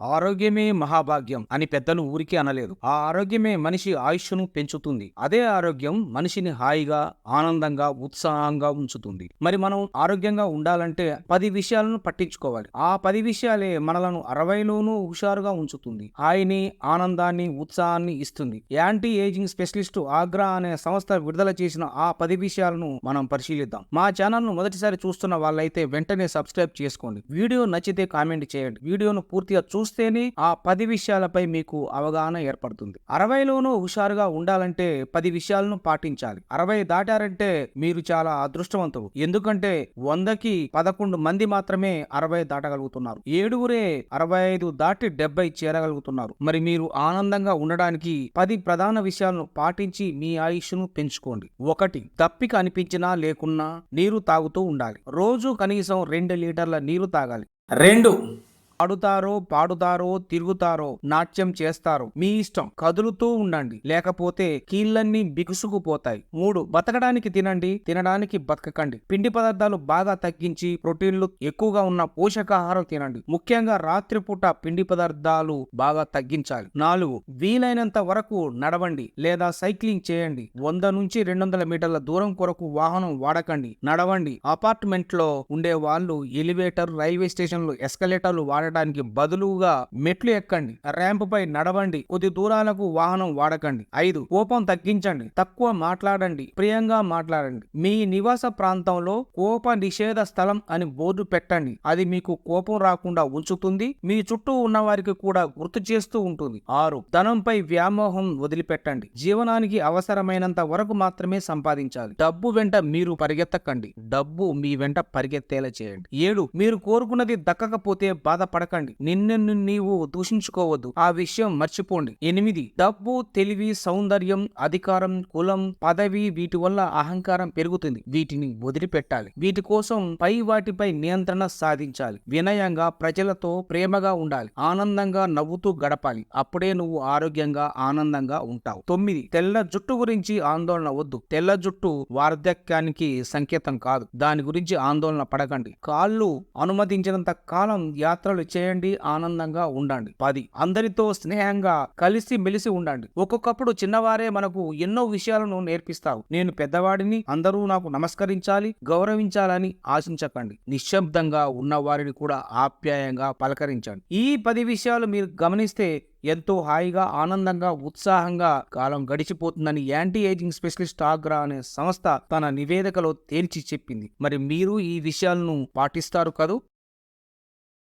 ఆరోగ్యమే మహాభాగ్యం అని పెద్దలు ఊరికే అనలేదు. ఆ ఆరోగ్యమే మనిషి ఆయుష్ను పెంచుతుంది. అదే ఆరోగ్యం మనిషిని హాయిగా ఆనందంగా ఉత్సాహంగా ఉంచుతుంది. మరి మనం ఆరోగ్యంగా ఉండాలంటే పది విషయాలను పట్టించుకోవాలి. ఆ పది విషయాలే మనలను అరవైలోనూ హుషారుగా ఉంచుతుంది. హాయిని ఆనందాన్ని ఉత్సాహాన్ని ఇస్తుంది. యాంటీ ఏజింగ్ స్పెషలిస్ట్ ఆగ్రా అనే సంస్థ విడుదల చేసిన ఆ పది విషయాలను మనం పరిశీలిద్దాం. మా ఛానల్ను మొదటిసారి చూస్తున్న వాళ్ళైతే వెంటనే సబ్స్క్రైబ్ చేసుకోండి. వీడియో నచ్చితే కామెంట్ చేయండి. వీడియోను పూర్తిగా చూస్తేనే ఆ పది విషయాలపై మీకు అవగాహన ఏర్పడుతుంది. అరవైలోనూ హుషారుగా ఉండాలంటే పది విషయాలను పాటించాలి. అరవై దాటారంటే మీరు చాలా అదృష్టవంతులు. ఎందుకంటే వందకి పదకొండు మంది మాత్రమే అరవై దాటగలుగుతున్నారు. ఏడుగురే అరవై ఐదు దాటి డెబ్బై చేరగలుగుతున్నారు. మరి మీరు ఆనందంగా ఉండడానికి పది ప్రధాన విషయాలను పాటించి మీ ఆయుష్ను పెంచుకోండి. ఒకటి తప్పిక అనిపించినా లేకున్నా నీరు తాగుతూ ఉండాలి. రోజు కనీసం రెండు లీటర్ల నీరు తాగాలి. రెండు ఆడుతారో పాడుతారో తిరుగుతారో నాట్యం చేస్తారో మీ ఇష్టం. కదులుతూ ఉండండి. లేకపోతే కీళ్ళన్నీ బిగుసుకుపోతాయి. మూడు బతకడానికి తినండి. తినడానికి బతకకండి. పిండి పదార్థాలు బాగా తగ్గించి ప్రోటీన్లు ఎక్కువగా ఉన్న పోషకాహారం తినండి. ముఖ్యంగా రాత్రిపూట పిండి పదార్థాలు బాగా తగ్గించాలి. నాలుగు వీలైనంత వరకు నడవండి లేదా సైక్లింగ్ చేయండి. వంద నుంచి రెండు వందల మీటర్ల దూరం కొరకు వాహనం వాడకండి. నడవండి. అపార్ట్మెంట్లో ఉండే వాళ్ళు ఎలివేటర్ రైల్వే స్టేషన్లు ఎస్కలేటర్లు వాడటానికి బదులుగా మెట్లు ఎక్కండి ర్యాంప్ పై నడవండి కొద్ది దూరాలకు వాహనం వాడకండి. ఐదు కోపం తగ్గించండి తక్కువ మాట్లాడండి ప్రియంగా మాట్లాడండి. మీ నివాస ప్రాంతంలో కోప నిషేధ స్థలం అని బోర్డు పెట్టండి. అది మీకు కోపం రాకుండా ఉంచుతుంది మీ చుట్టూ ఉన్న వారికి కూడా గుర్తు చేస్తూ ఉంటుంది. ఆరు ధనంపై వ్యామోహం వదిలిపెట్టండి. జీవనానికి అవసరమైనంత వరకు మాత్రమే సంపాదించాలి. డబ్బు వెంట మీరు పరిగెత్తకండి. డబ్బు మీ వెంట పరిగెత్తేలా చేయండి. ఏడు మీరు కోరుకున్నది దక్కకపోతే బాధపడ పడకండి. నిన్ను నీవు దూషించుకోవద్దు. ఆ విషయం మర్చిపోండి. ఎనిమిది. డబ్బు తెలివి సౌందర్యం అధికారం కులం పదవి వీటి వల్ల అహంకారం పెరుగుతుంది. వీటిని వదిలిపెట్టాలి. వీటి కోసం పై వాటిపై నియంత్రణ సాధించాలి. వినయంగా ప్రజలతో ప్రేమగా ఉండాలి. ఆనందంగా నవ్వుతూ గడపాలి. అప్పుడే నువ్వు ఆరోగ్యంగా ఆనందంగా ఉంటావు. తొమ్మిది. తెల్ల జుట్టు గురించి ఆందోళన వద్దు. తెల్ల జుట్టు వార్ధక్యానికి సంకేతం కాదు. దాని గురించి ఆందోళన పడకండి. కాళ్ళు అనుమతించినంత కాలం యాత్రలు చేయండి ఆనందంగా ఉండండి. పది. అందరితో స్నేహంగా కలిసి మెలిసి ఉండండి. ఒక్కొక్కప్పుడు చిన్నవారే మనకు ఎన్నో విషయాలను నేర్పిస్తారు. నేను పెద్దవాడిని అందరూ నాకు నమస్కరించాలి గౌరవించాలని ఆశించకండి. నిశ్శబ్దంగా ఉన్న వారిని కూడా ఆప్యాయంగా పలకరించండి. ఈ పది విషయాలు మీరు గమనిస్తే ఎంతో హాయిగా ఆనందంగా ఉత్సాహంగా కాలం గడిచిపోతుందని యాంటీ ఏజింగ్ స్పెషలిస్ట్ ఆగ్రా అనే సంస్థ తన నివేదికలో తేల్చి చెప్పింది. మరి మీరు ఈ విషయాలను పాటిస్తారు కదూ?